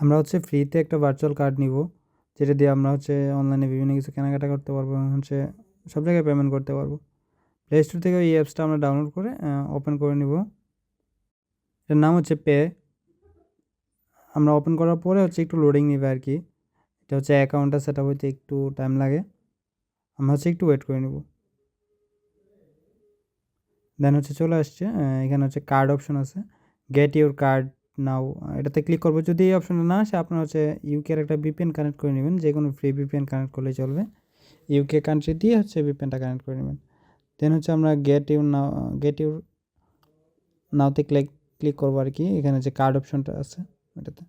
আমরা হচ্ছে ফ্রিতে একটা ভার্চুয়াল কার্ড নিব, যেটা দিয়ে আমরা হচ্ছে অনলাইনে বিভিন্ন কিছু কেনাকাটা করতে পারব এবং হচ্ছে সব জায়গায় পেমেন্ট করতে পারব। প্লে স্টোর থেকে এই অ্যাপসটা আমরা ডাউনলোড করে ওপেন করে নিব। এটার নাম হচ্ছে পে আমরা ওপেন করার পরে হচ্ছে একটু লোডিং নেবে আর কি। এটা হচ্ছে অ্যাকাউন্টটা সেট আপ হইতে একটু টাইম লাগে। আমরা হচ্ছে একটু ওয়েট করে নেব। দেন হচ্ছে চলে আসছে এখানে হচ্ছে কার্ড অপশন আছে। Get your card now. এটাতে ক্লিক করব। যদি এই অপশনটা না আসে, আপনার হচ্ছে ইউকের একটা বিপিএন কানেক্ট করে নেবেন। যে কোনো ফ্রি বিপিএন কানেক্ট করলে চলবে। ইউকে কান্ট্রি দিয়ে হচ্ছে বিপিএনটা কানেক্ট করে নেবেন। দেন হচ্ছে আমরা get your now get your নাওতে click click করব আর কি। এখানে যে কার্ড অপশনটা আছে, এটাতে।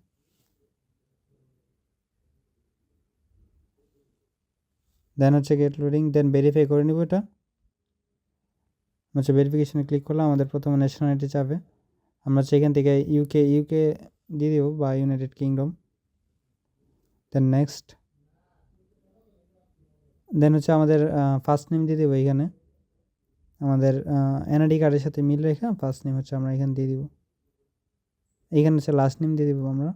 দেন হচ্ছে গেট লোডিং দেন ভেরিফাই করে নিব এটা। হচ্ছে ভেরিফিকেশনে ক্লিক করলে আমাদের প্রথমে ন্যাশনালিটি চাবে আমরা সেখান থেকে ইউকে ইউকে দিয়ে দেবো বা united kingdom then next then হচ্ছে আমাদের ফার্স্ট নেম দিয়ে দেবো এখানে। আমাদের এনআইডি কার্ডের সাথে মিল রেখে ফার্স্ট নেম হচ্ছে আমরা এখানে দিয়ে দিব। এইখানে হচ্ছে লাস্ট নেম দিয়ে দেবো আমরা।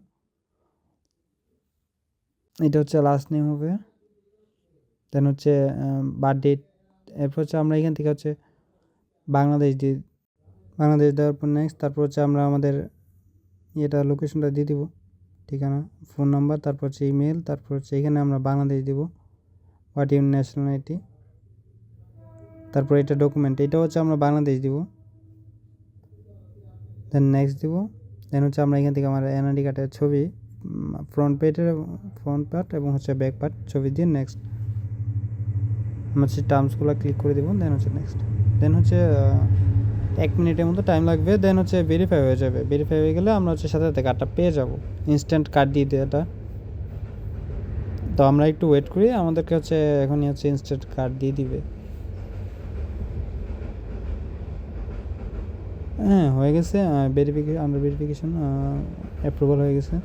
এটা হচ্ছে লাস্ট নেম হবে। দেন হচ্ছে বার্থ ডেট এরপর হচ্ছে আমরা এখান থেকে হচ্ছে বাংলাদেশ দিয়ে বাংলাদেশ দেওয়ার পর নেক্সট তারপর হচ্ছে আমরা আমাদের ইয়েটা লোকেশনটা দিয়ে দিব, ঠিকানা ফোন নাম্বার তারপর হচ্ছে ইমেল তারপর হচ্ছে এখানে আমরা বাংলাদেশ দিব হোয়াট ইউর ন্যাশনালিটি তারপর এটা ডকুমেন্ট এটা হচ্ছে আমরা বাংলাদেশ দিব দেন নেক্সট দিব দেন হচ্ছে আমরা এখান থেকে আমার এনআইডি কার্ডের ছবি ফ্রন্ট পেটের ফ্রন্ট পার্ট এবং হচ্ছে ব্যাক পার্ট ছবি দিয়ে নেক্সট আমরা হচ্ছে টার্মসগুলো ক্লিক করে দেবো দেন হচ্ছে নেক্সট দেন হচ্ছে এক মিনিটের মতো টাইম লাগবে দেন হচ্ছে ভেরিফাই হয়ে যাবে। ভেরিফাই হয়ে গেলে আমরা হচ্ছে সাথে সাথে কার্ডটা পেয়ে যাব। ইনস্ট্যান্ট কার্ড দিয়ে এটা তো আমরা একটু ওয়েট করি, আমাদেরকে হচ্ছে এখনই হচ্ছে ইনস্ট্যান্ট কার্ড দিয়ে দিবে। হ্যাঁ হয়ে গেছে ভেরিফিকেশন আন্ডার ভেরিফিকেশন অ্যাপ্রুভাল হয়ে গেছে।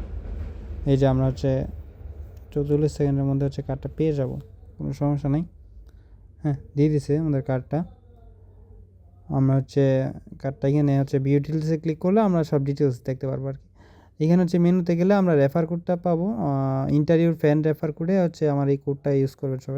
এই যে আমরা হচ্ছে চৌচল্লিশ সেকেন্ডের মধ্যে হচ্ছে কার্ডটা পেয়ে যাব। কোনো সমস্যা নেই। হ্যাঁ দিয়ে দিছে আমাদের কার্ডটা আমরা হচ্ছে কার্ডটা এখানে হচ্ছে ভিউ ডিটেলসে ক্লিক করলে আমরা সব ডিটেলস দেখতে পারব আর কি। এখানে হচ্ছে মেনুতে গেলে আমরা রেফার কোডটা পাবো ইন্টারভিউর ফ্যান রেফার কোডে হচ্ছে আমার এই কোডটা ইউজ করবে সবাই।